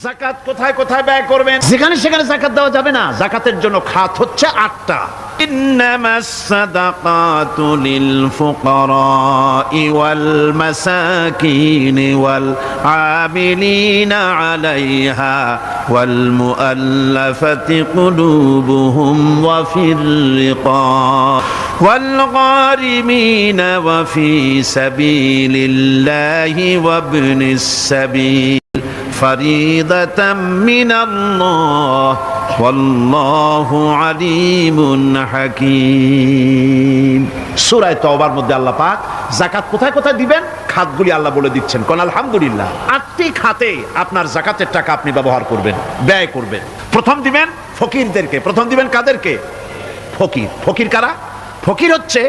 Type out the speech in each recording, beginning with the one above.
জাকাত কোথায় কোথায় ব্যয় করবেন যেখানে সেখানে জাকাত দেওয়া যাবে না জাকাতের জন্য খাত হচ্ছে আটটা إنما الصدقات للفقراء والمساكين والعاملين عليها والمؤلفة قلوبهم وفي الرقاب والغارمين وفي سبيل الله وابن السبيل فريضة من الله والله عليم حكيم সূরা তওবার মধ্যে আল্লাহ পাক যাকাত কোথায় কোথায় দিবেন খাতগুলি আল্লাহ বলে দিচ্ছেন কোন আলহামদুলিল্লাহ আটটি খাতে আপনার যাকাতের টাকা আপনি ব্যবহার করবেন ব্যয় করবেন প্রথম দিবেন ফকিরদেরকে প্রথম দিবেন কাদেরকে ফকির ফকির কারা ফকির হচ্ছে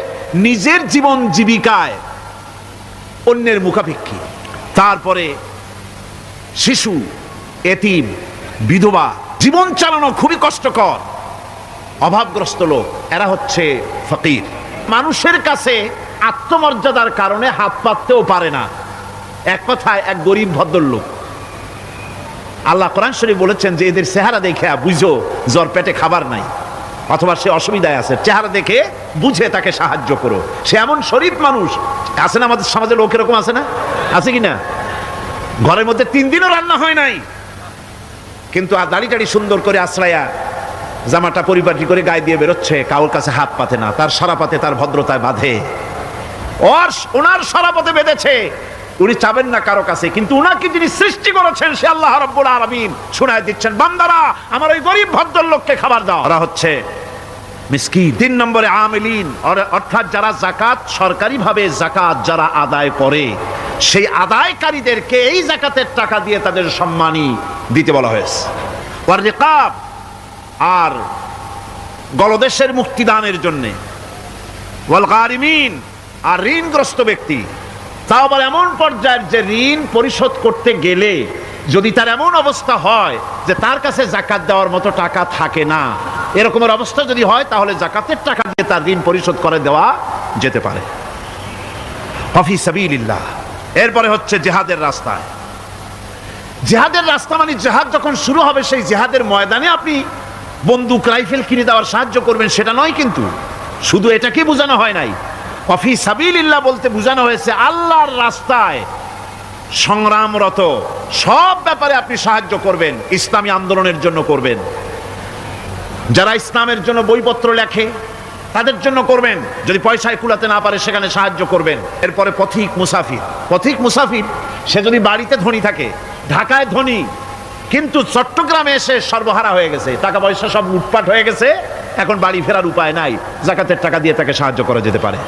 নিজের জীবন জীবিকায় অন্যের মুখাপেক্ষী তারপরে শিশু, এতিম, বিধবা, জীবন চালানো খুবই কষ্টকর। অভাবগ্রস্ত লোক, এরা হচ্ছে ফকির। মানুষের কাছে আত্মমর্যাদার কারণে হাত পাততেও পারে না। এক কথায়, এক গরিব ভদ্রলোক। আল্লাহ কোরআন শরীফ বলেছেন যে, এদের চেহারা দেখে বুঝো, জ্বর পেটে খাবার নাই। অথবা সে অসুবিধায় আছে, চেহারা দেখে বুঝে তাকে সাহায্য করো। সে এমন শরীফ মানুষ, আছে না আমাদের সমাজে লোক এরকম আছে না? আছে কি না? ঘরের মধ্যে তিন দিনও রান্না হয় নাই। কিন্তু আর দাড়ি টাড়ি সুন্দর করে আশ্রয়া জামাটা পরিপাটি করে গায়ে দিয়ে বেরোচ্ছে, কাউর কাছে হাত পাতে না, তার সরাপাতে তার ভদ্রতায় বাঁধে। ওর ওনার সরাপথে বেঁধেছে। উনি চাবেন না কারও কাছে, কিন্তু উনাকে যিনি সৃষ্টি করেছেন, সে আল্লাহ রব্বুল আলামিন শোনায় দিচ্ছেন, বান্দারা, আমার ওই গরিব ভদ্রলোককে খাবার দাও। ওরা হচ্ছে মিসকি তিন নম্বরে আমিলিন অর্থাৎ যারা জাকাত, সরকারিভাবে জাকাত যারা আদায় করে সেই আদায়কারীদেরকে এই জাকাতের টাকা দিয়ে তাদের সম্মানী দিতে বলা হয়েছে। আর গলদেশের মুক্তিদানের জন্যে। ওয়াল গারিমিন আর ঋণগ্রস্ত ব্যক্তি। তাও আবার এমন পর্যায়ের যে ঋণ পরিশোধ করতে গেলে যদি তার এমন অবস্থা হয় যে তার কাছে জাকাত দেওয়ার মতো টাকা থাকে না, এরকমের অবস্থা যদি হয় তাহলে জাকাতের টাকা দিয়ে তার ঋণ পরিশোধ করে দেওয়া যেতে পারে। হফি সাবিলিল্লাহ। এরপরে হচ্ছে জেহাদের রাস্তায় জেহাদের রাস্তা মানে জেহাদ যখন শুরু হবে, সেই জেহাদের ময়দানে আপনি বন্দুক, রাইফেল কিনে দেওয়ার সাহায্য করবেন, সেটা নয় কিন্তু। শুধু এটাকে বোঝানো হয় নাই। অফি সাবিলিল্লাহ বলতে বোঝানো হয়েছে, আল্লাহর রাস্তায় সংগ্রামরত সব ব্যাপারে আপনি সাহায্য করবেন, ইসলামী আন্দোলনের জন্য করবেন। যারা ইসলামের জন্য বইপত্র লেখে তাদের জন্য করবেন। যদি পয়সায় কুলাতে না পারে, সেখানে সাহায্য করবেন। এরপরে পথিক মুসাফির। পথিক মুসাফির, সে যদি বাড়িতে ধনী থাকে, ঢাকায় ধনী, কিন্তু চট্টগ্রামে এসে সর্বহারা হয়ে গেছে, টাকা পয়সা সব লুটপাট হয়ে গেছে, এখন বাড়ি ফেরার উপায় নাই, জাকাতের টাকা দিয়ে তাকে সাহায্য করা যেতে পারে।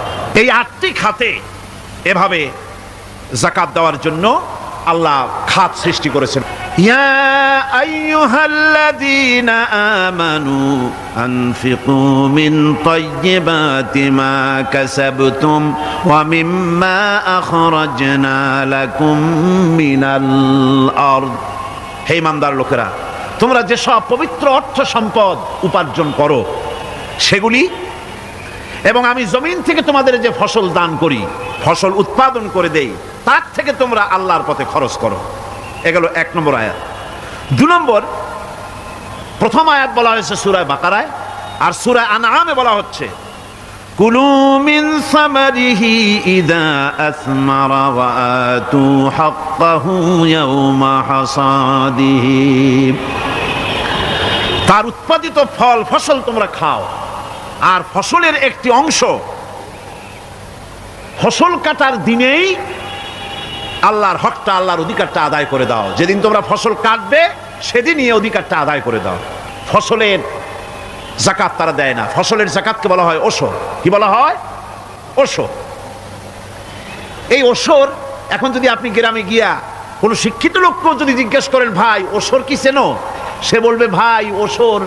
এই আটটি খাতে এভাবে জাকাত দেওয়ার জন্য আল্লাহ খাত সৃষ্টি করেছেন। ইয়া আইয়ুহাল্লাযীনা আমানু আনফিকু মিন তাইয়্যিবাতি মা কাসাবতুম ওয়া মিম্মা আখরাজনা লাকুম মিনাল আরদ হে ইমানদার লোকেরা, তোমরা যেসব পবিত্র অর্থ সম্পদ উপার্জন করো, সেগুলি এবং আমি জমিন থেকে তোমাদের যে ফসল দান করি, ফসল উৎপাদন করে দেই, তার থেকে তোমরা আল্লাহর পথে খরচ করো। এগুলো এক নম্বর আয়াত। দু নম্বর, প্রথম আয়াত বলা হয়েছে সুরায় বাকারায়, আর সুরায় আনামে বলা হচ্ছে মিন সামারিহি ইদা আতু হাক্কাহু ইয়াওমা হাসাদিহি। তার উৎপাদিত ফল, ফসল তোমরা খাও, আর ফসলের একটি অংশ ফসল কাটার দিনেই আল্লাহর হকটা, আল্লাহর অধিকারটা আদায় করে দাও। যেদিন তোমরা ফসল কাটবে, সেদিনই অধিকারটা আদায় করে দাও। ফসলের জাকাত তারা দেয় না। ফসলের জাকাতকে বলা হয় ওসর। কি বলা হয়? ওসর। এই ওসর, এখন যদি আপনি গ্রামে গিয়া কোনো শিক্ষিত লোককেও যদি জিজ্ঞেস করেন, ভাই, ওসর কি চেনো সে বলবে, ভাই, ওসর,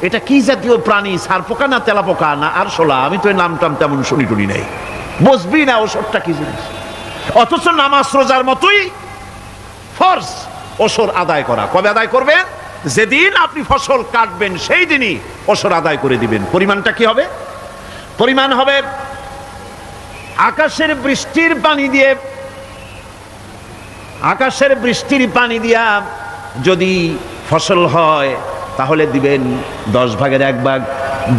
এটা কি জাতীয় প্রাণী? সার পোকা না তেলা পোকা? না আর শোলা? আমি তো এই নাম টাম তেমন শুনি টুনি নেই। বসবি না ওসরটা কি জিনিস? অথচ নামাজ রোজার মতোই ফরজ, ওসর আদায় করা। কবে আদায় করবেন যেদিন আপনি ফসল কাটবেন, সেই দিনই ওসর আদায় করে দিবেন। পরিমাণটা কি হবে? পরিমাণ হবে আকাশের বৃষ্টির পানি দিয়ে, আকাশের বৃষ্টির পানি দিয়া যদি ফসল হয়, তাহলে দিবেন দশ ভাগের এক ভাগ।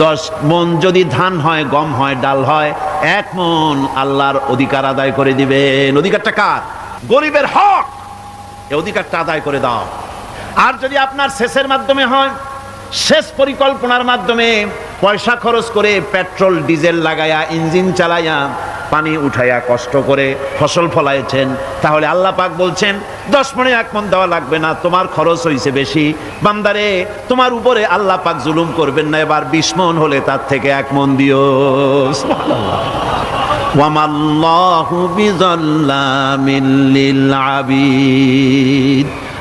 দশ মন যদি ধান হয়, গম হয়, ডাল হয় এক মন আল্লাহর অধিকার আদায় করে দিবেন অধিকারটা কার? গরিবের হক। এই অধিকারটা আদায় করে দাও। আর যদি আপনার শেষের মাধ্যমে হয় শেষ পরিকল্পনার মাধ্যমে পয়সা খরচ করে পেট্রোল, ডিজেল লাগাইয়া ইঞ্জিন চালাইয়া পানি উঠাইয়া কষ্ট করে ফসল ফলাইছেন। তাহলে আল্লাহ পাক বলছেন, দশ মনে এক মন দেওয়া লাগবে না, তোমার খরচ হয়েছে বেশি। বান্দারে, তোমার উপরে আল্লাহ পাক জুলুম করবেন না, এবার বিশ মন হলে তার থেকে এক মন দিও।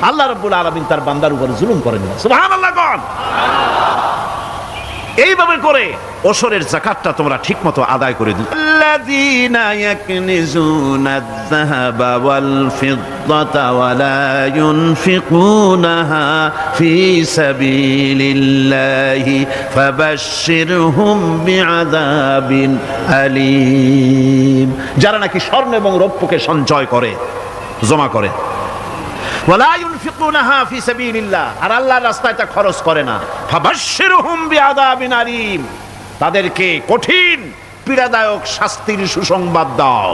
আল্লাহ রাব্বুল আলামিন তার বান্দার উপর জুলুম করেন এইভাবে করে ওসরের জাকাতটা তোমরা ঠিকমতো আদায় করে দিও। الذين يكنزون الذهب والفضة ولا ينفقونها في سبيل الله فبشرهم بعذاب أليم যারা নাকি স্বর্ণ এবং রৌপ্যকে সঞ্চয় করে জমা করে ওয়ালা ইউনফিকুনাহা ফি সাবিলিল্লাহ আর আল্লাহর রাস্তায় তা খরচ করে না ফাবাশশিরহুম বিআযাবিন আলীম তাদেরকে কঠিন পীড়াদায়ক শাস্তির সুসংবাদ দাও।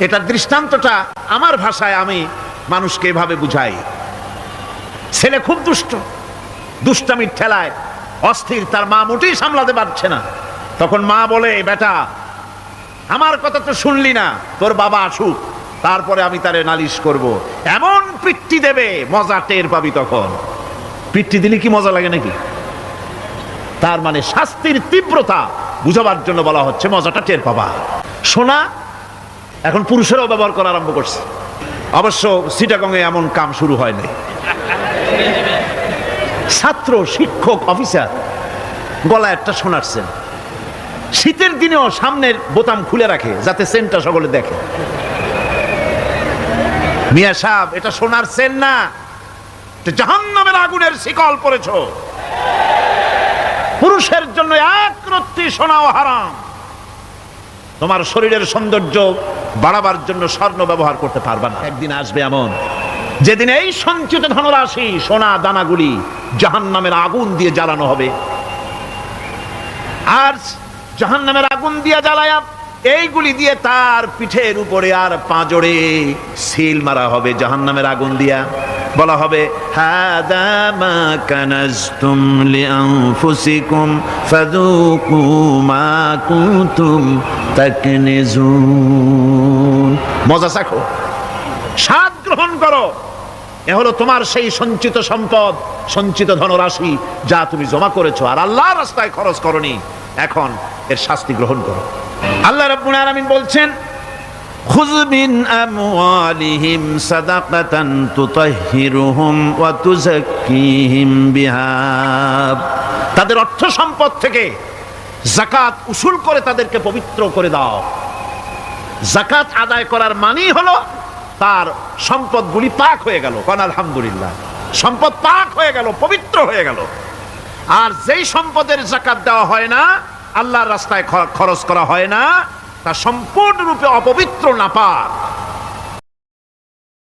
এটার দৃষ্টান্তটা আমার ভাষায় আমি মানুষকে এভাবে বুঝাই। ছেলে খুব দুষ্ট, দুষ্টামির ঠেলায় অস্থির, তার মা মোটেই সামলাতে পারছে না। তখন মা বলে, বেটা, আমার কথা তো শুনলি না, তোর বাবা আসুক, তারপরে আমি তারে নালিশ করব। এমন পিট্টি দেবে, মজা টের পাবি তখন। পিট্টি দিলে কি মজা লাগে নাকি? তার মানে শাস্তির তীব্রতা বুঝাবার জন্য বলা হচ্ছে, মজাটা টের পাবা। সোনা, এখন পুরুষেরাও ব্যবহার করা আরম্ভ করছে। অবশ্য সিটাগংয়ে এমন কাম শুরু হয়নি। ছাত্র, শিক্ষক, অফিসার, গলায় একটা সেন শীতের দিনেও সামনের বোতাম খুলে রাখে, যাতে সেনটা সকলে দেখে। মিয়া সাহেব, এটা সোনার সেন না জাহান্নামের আগুনের শিকল পড়েছ পুরুষের জন্য এক রত্তি সোনাও হারাম। তোমার শরীরের সৌন্দর্য বাড়াবার জন্য স্বর্ণ ব্যবহার করতে পারবা না। একদিন আসবে এমন। যেদিন এই সঞ্চিত ধনরাশি, সোনা দানাগুলি জাহান নামের আগুন দিয়ে জ্বালানো হবে। আর জাহান নামের আগুন দিয়ে জ্বালায়া এইগুলি দিয়ে তার পিঠের উপরে আর পাঁজরে সিল মারা হবে, জাহান্নামের আগুন দিয়া। বলা হবে মজা চাখো, স্বাদ গ্রহণ করো। এ হলো তোমার সেই সঞ্চিত সম্পদ, সঞ্চিত ধনরাশি যা তুমি জমা করেছ, আর আল্লাহ রাস্তায় খরচ করনি। এখন এর শাস্তি গ্রহণ করো। আল্লাহ রাব্বুল আলামিন বলছেন, খুয মিন আমওয়ালিহিম সাদাকাতান তুতাহহিরুহুম ওয়া তুযাক্কিহিম বিহা। তাদের অর্থ সম্পদ থেকে জাকাত উসুল করে তাদেরকে পবিত্র করে দাও। জাকাত আদায় করার মানেই হলো তার সম্পদগুলি পাক হয়ে গেল। কারণ আলহামদুলিল্লাহ। সম্পদ পাক হয়ে গেল, পবিত্র হয়ে গেল। আর যেই সম্পদের জাকাত দেওয়া হয় না আল্লাহর রাস্তায় খরচ করা হয় না তা সম্পূর্ণরূপে অপবিত্র না নাপাক।